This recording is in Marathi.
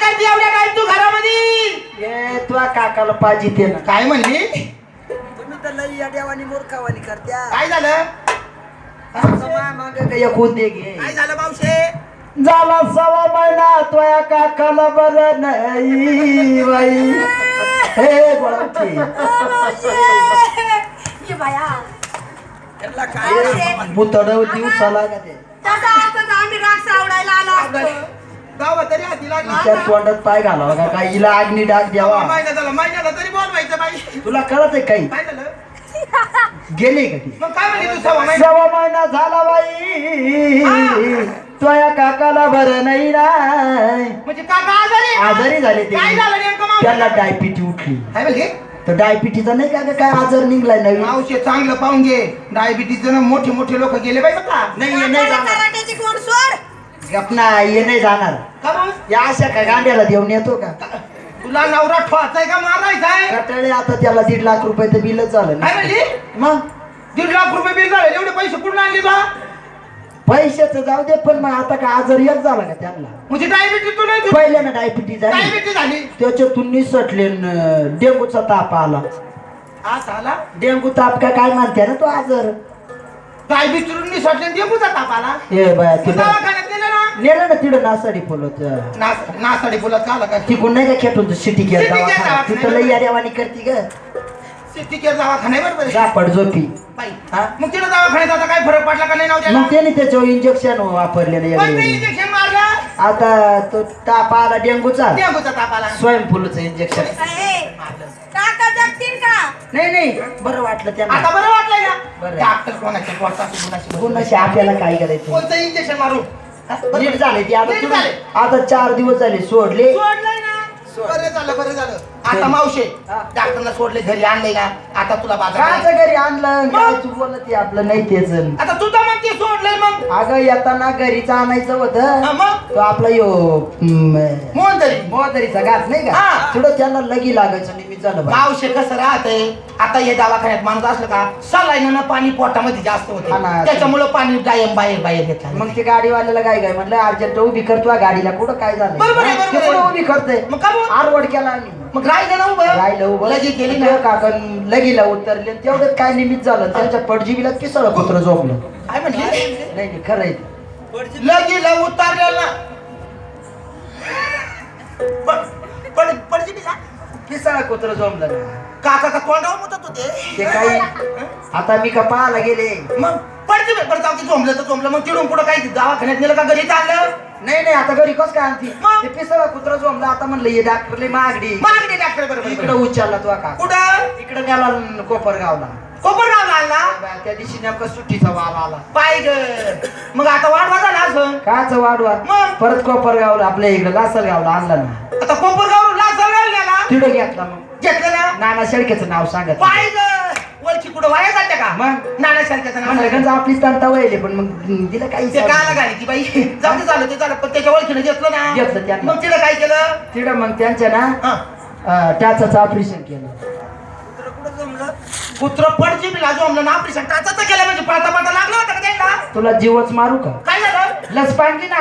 काय करते काय तू घरामध्ये? तुला काकाला पाहिजे ते ना. काय म्हणली? तुम्ही तर लई या देवानी मूर्खावानी करत्या. काय झालं? माग एकूण दे घे. काय झालं मावशे? झाला सवा महिना तुया काकाला बरं नाही बाई. हे गोळा बाया. मुतड दिवसाला का ते आम्ही राग सावडायला आलो गावा तरी लागली तोंडात पाय घालावा का? काय हिला अग्नी डाग द्यावा? महिना झाला महिन्याला तरी बोलवायचं बाई. तुला कळत आहे काही? काय झालं? गेले का ती? मग काय म्हणली तू सव्वा महिना सवा महिना झाला बाई. तुया काकाला बरं नाही म्हणजे काका आजारी? आहे? आजारी झाले ते. काय झालं नेमकं मावशे? त्यांना डायबिटी उठली. काय म्हणली? तर डायबिटीचा नाही का ग? काय आजार निघलाय नवीन? मावशे चांगलं पाहून घे. डायबिटीज ना मोठे मोठे लोक गेले बाई का नाही नाही जाणार कराट्याची कोण? सोड. गपना हे नाही जाणार. का मग? या अशा का गांड्याला देऊन येतो का? तुला नवरा ठोचाय का मारायचा आहे कटाळे आता त्याला दीड लाख रुपये बिलच झालं काय ना म्हणली मग? दीड लाख रुपये बिल झाले एवढे पैसे कुठून आणले बा? पैशाच जाऊ दे पण मग आता का आजार एक झाला का त्यांना? म्हणजे डायबिटीज तू नाही पहिले ना डायबिटीज झाली. डायबिटीज झाली? त्याच्यातून निसटले न डेंगूचा ताप आला. आज आला डेंगू ताप का काय म्हणते ना तो आजार? डायबिटीज निसटले डेंगूचा ताप आला? हे बाया तू तुला नेलं ना तिथं नासाडी बोलत नास नासाडी फुलात आला का? तिकून नाही का खेटून सिटी केअर City care दवाखाना दवाखाना. तिथं लई यारेवानी करती ग. सिटी केअर दवाखाना आहे बरोबर आहे. रापड झोपी. बाई हा? मग तिला दवाखान्यात आता काय फरक पडला का नाही नाव त्याला मग त्याने त्याच्यावर इंजेक्शन वापरलेलं पण ते यावेळी. इंजेक्शन मारलं? आता तो ताप आला डेंगूचा डेंगूचा ताप आला स्वयंफूलचं इंजेक्शन ए, काका जगतील का? नाही नाही बरं वाटलं आता त्यांना बरं वाटलंय ना? बरं. डॉक्टर कोणाचे कोणाचे कोणाचे? कोणाशी आपल्याला काय करायचं? कोणतं इंजेक्शन मारू? बरं. नीट झाले ते आता नीट तुम्ही- झाले. आता चार दिवस झाले सोडले. सोडलंय ना. बरं झालं बरं झालं. आता मावशे हा. डॉक्टरला सोडले घरी आणले ना. आता तुला बाजार घरी आणलं? काय तू बोलत ते आपलं? नाही तेच. आता तू तर अगं येताना घरीच आणायचं होतं. मग? तो आपला यो हम्म, मोहन तरी मोहदरीचा घात नाही का? हा. थोडं त्यांना लगी लागायचं निमित्त झालं बा. मावशे कसं राहतंय? आता हे दवाखान्यात माणूस असलं का सलाईनं पाणी पोटामध्ये जास्त होते हा ना. त्याच्यामुळं पाणी गायब बाहेर बाहेर घेतलं मग ते गाडीवाल्याला काय काय म्हणलं अर्जंट उभी करतो गाडीला कुठं काय झालं बरोबर आहे, बरोबर ते कुठं आहे. उभी करते मग का केला आम्ही. मग राहिलं ना उभं? राहिलं उभं. लगी केली ना? ते काका लगीला उतरले तेवढं काय निमित्त झालं त्यांच्या पडजीबीला किसळ कुत्र झोपलं. काय म्हणली नाही नाही खरं आहे. ते. लगीला उतारलेला. पड- पड- पडजी बिला. किसळ कुत्र झोपलं ना. काका का तोंडावर मुतत होते? ते काही आता मी का पाहायला गेले? मग जाऊ दे, झोंबलं तर झोंबलं मग तिडून पुढं काही दवाखान्यात नेलं का घरी चाललं? नाही नाही आता घरी कस काय आणती? मग? ते पिसळ कुत्र झोपलं आता म्हणलं ये डॉक्टरले मागडी मागणे डॉक्टर बरोबर इकडं उच्चारला तो का कुठं? इकडं गेला कोपरगावला. कोपरगावला आणला त्या दिवशी नेमका सुट्टीचा वार आला. पाय ग. मग आता वाढवा झाला असं काच वाढवा? मग? परत कोपरगावला आपल्या इकडं लासलगावला आणला ना. आता कोपरगाव लासलगाव गेला तिथं घेतला मग. घेतलं ना? नाना शेळकेचं नाव सांगत पाय ग. वळची कुठं वाया जाते का? मग? नाना सारख्याचं नाव म्हणलं. गंज वळले पण मग दिलं काही ते काला गाडी ती बाई. जाऊ दे झालं ते झालं. पण त्याच्या ओळखीनं घेतलं ना. घेतलं त्यांना. मग तिला काय केलं? तिथं मग त्यांच्या ना हा. अं, ऑपरेशन केलं. कुठं जमलं? कुत्र पडची बिला जमलं ना ऑपरेशन टाचाचं केलं म्हणजे पळता पळता लागलं होतं का त्यांना? तुला जीवच मारू का? काय झालं? लस पांगली ना.